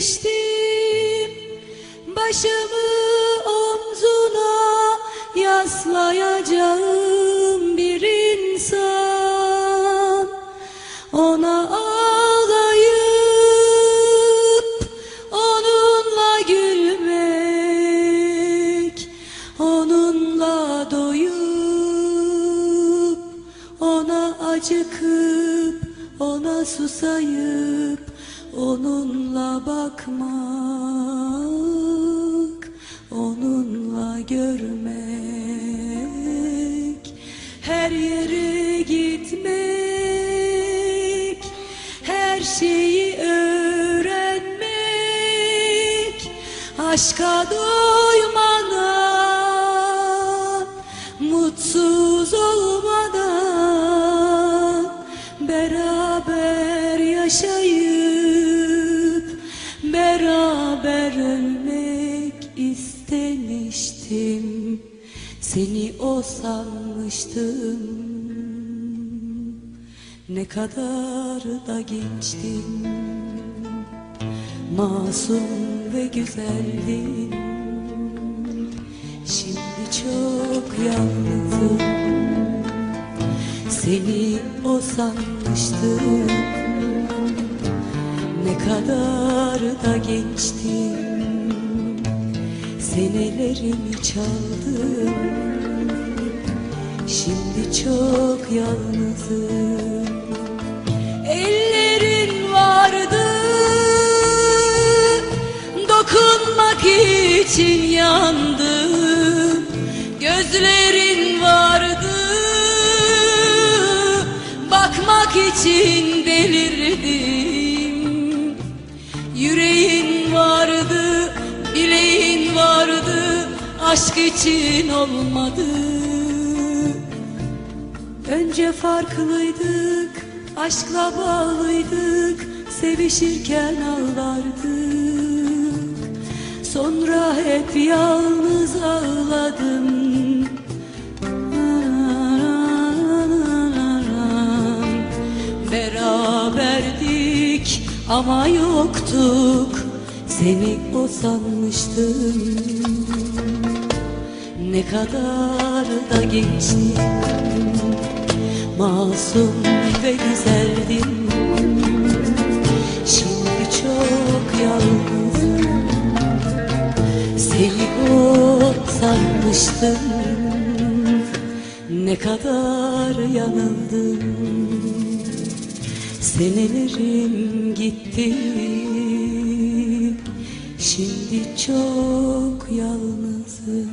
istemiştim Başımı omzuna yaslayacağım bir insan. Ona ağlayıp onunla gülmek Onunla doyup ona acıkıp ona susayıp onunla bakmak onunla görmek her yere gitmek her şeyi öğrenmek aşka doymadan beraber yaşayıp beraber ölmek istemiştim. Seni o sanmıştım. Ne kadar da gençtim. Masum ve güzeldin Şimdi çok yalnızım Seni o sanmıştım Ne kadar da gençtim Senelerimi çaldım Şimdi çok yalnızım Ellerin vardı. Dokunmak için yandım Gözlerin Bakmak için delirdim Yüreğin vardı Bileğin vardı Aşk için olmadı Önce farklıydık, aşkla bağlıydık, sevişirken ağlardık. Sonra hep yalnız ağladım. Beraberdik ama yoktuk, seni o sanmıştım. Ne kadar da gençtim. Masum ve güzeldin Şimdi çok yalnızım. Seni o sanmıştım. Ne kadar yanıldım Senelerim gitti. Şimdi çok yalnızım